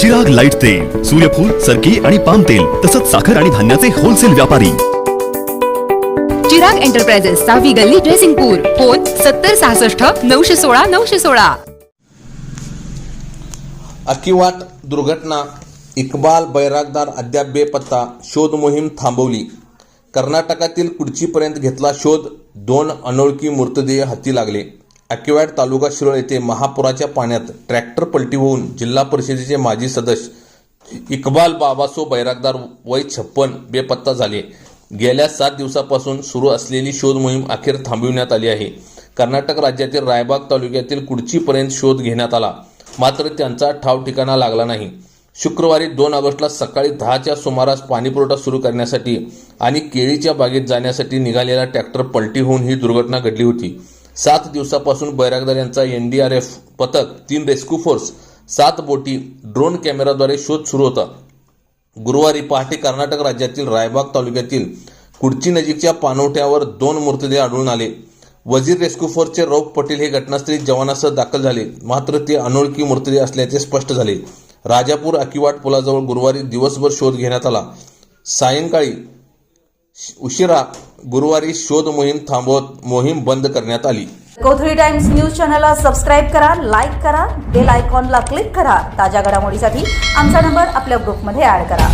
Karnataka light तेल सूर्यफूल सरकी आणि पाम तेल तसंच साखर आणि धान्याचे होलसेल व्यापारी. चिराग एंटरप्राइजेस सहावी गल्ली ड्रेसिंगपूर फोन सत्तर सहासष्ट नऊशे सोळा नऊशे सोळा. अकिवाट दुर्घटना इक्बाल बैरागदार अद्याप बेपत्ता शोध मोहीम थांबवली. कर्नाटकातील कुडचीपर्यंत घेतला शोध दोन अनोळखी मृतदेह हाती लागले. अकिवाट तालुका शिरोळ येथे महापुराच्या पाण्यात ट्रॅक्टर पलटी होऊन जिल्हा परिषदेचे माजी सदस्य इक्बाल बाबासो बैरागदार वय छप्पन बेपत्ता झाले. गेल्या सात दिवसापासून सुरू असलेली शोध मोहीम अखेर थांबविण्यात आली आहे. कर्नाटक राज्यातील रायबाग तालुक्यातील कुडचीपर्यंत शोध घेण्यात आला. मात्र त्यांचा ठाव ठिकाणा लागला नाही. शुक्रवारी दोन ऑगस्टला सकाळी दहाच्या सुमारास पाणीपुरवठा सुरू करण्यासाठी आणि केळीच्या बागेत जाण्यासाठी निघालेला ट्रॅक्टर पलटी होऊन ही दुर्घटना घडली होती. सात दिवसापासून बैरागदार यांचा एनडीआरएफ पथक तीन रेस्क्यू फोर्स सात बोटी ड्रोन कॅमेराद्वारे शोध सुरू होता. गुरुवारी पहाटे कर्नाटक राज्यातील रायबाग तालुक्यातील कुडची नजीकच्या पाणवठ्यावर दोन मृतदेह आढळून आले. वजीर रेस्क्यू फोर्सचे रौफ पटेल हे घटनास्थळी जवानासह दाखल झाले. मात्र ते अनोळखी मृतदेह असल्याचे स्पष्ट झाले. राजापूर अकिवाट पुलाजवळ गुरुवारी दिवसभर शोध घेण्यात आला. सायंकाळी उशिरा गुरुवारी शोध मोहीम थांबवत मोहीम बंद करण्यात आली. कोथळी टाइम्स न्यूज चॅनलला सबस्क्राईब करा लाईक करा बेल आयकॉनला क्लिक करा. ताज्या घडामोडीसाठी आमचा नंबर आपल्या ग्रुपमध्ये ऍड करा.